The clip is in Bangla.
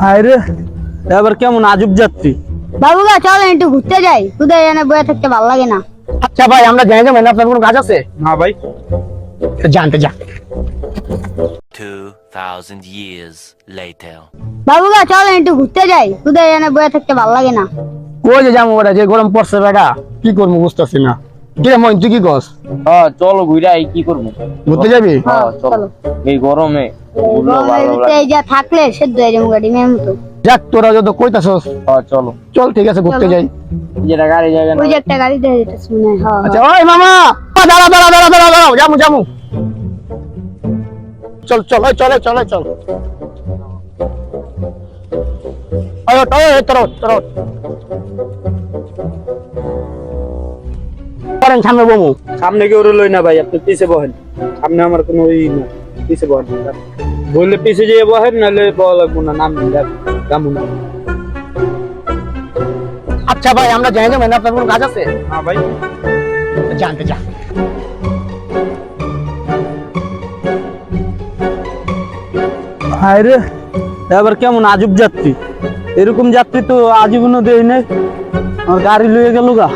হায় রে। এবার কেমন আজব যাত্রী। বাবুগা চল একটু ঘুরতে যাই। তোদের এখানে বয়ে থাকতে ভালো লাগে না। আচ্ছা ভাই আমরা জেনে যাবেন আপনার কোনো কাজ আছে? না ভাই। জানতে যা 2,000 years later. বাবুগা চল একটু ঘুরতে যাই। তোদের এখানে বয়ে থাকতে ভালো লাগে না। কই যে যাব যে গরম পড়ছে বেটা কি করব বুঝতেছি না। কি রে মইন তুই কি কস হ্যাঁ চলো ঘুরে আই কি করব? ঘুরতে যাবি? হ্যাঁ চলো। এই গরমে এই যা থাকলে সেদ্ধ হয়ে যাব গাড়ি মেয়ে মতো। যাক তোরা যত কইতাছস হ্যাঁ চলো। চল ঠিক আছে ঘুরতে যাই। যেটা গাড়ি যাবে না? ওই যে একটা গাড়ি দেখে যেতেছে মনে হয় হ্যাঁ, আচ্ছা ওই মামা! দাঁড়া দাঁড়া দাঁড়া দাঁড়া দাঁড়াও যামু যামু। চল চল ওই চল চল চল। ওই ওঠ, ওই তোর ওঠ, তোর ওঠ। করেন সামনে বমু। সামনে কেউ রইলই না ভাই আপনি পিছে বহেন। সামনে আমার কোনো ই না পিছে বহেন। বললে পিছে যেয়ে বহেন নাহলে বলা লাগবো না নাম না। আচ্ছা ভাই আমরা জেনে যাবেন আপনার কোনো কাজ আছে? হ্যাঁ ভাই। জানতে যা হায় রে এবার কেমন আজব যাত্রী? এরকম যাত্রী তো আজীবনও দেই নাই। আমার গাড়ি লয়ে গেল গা।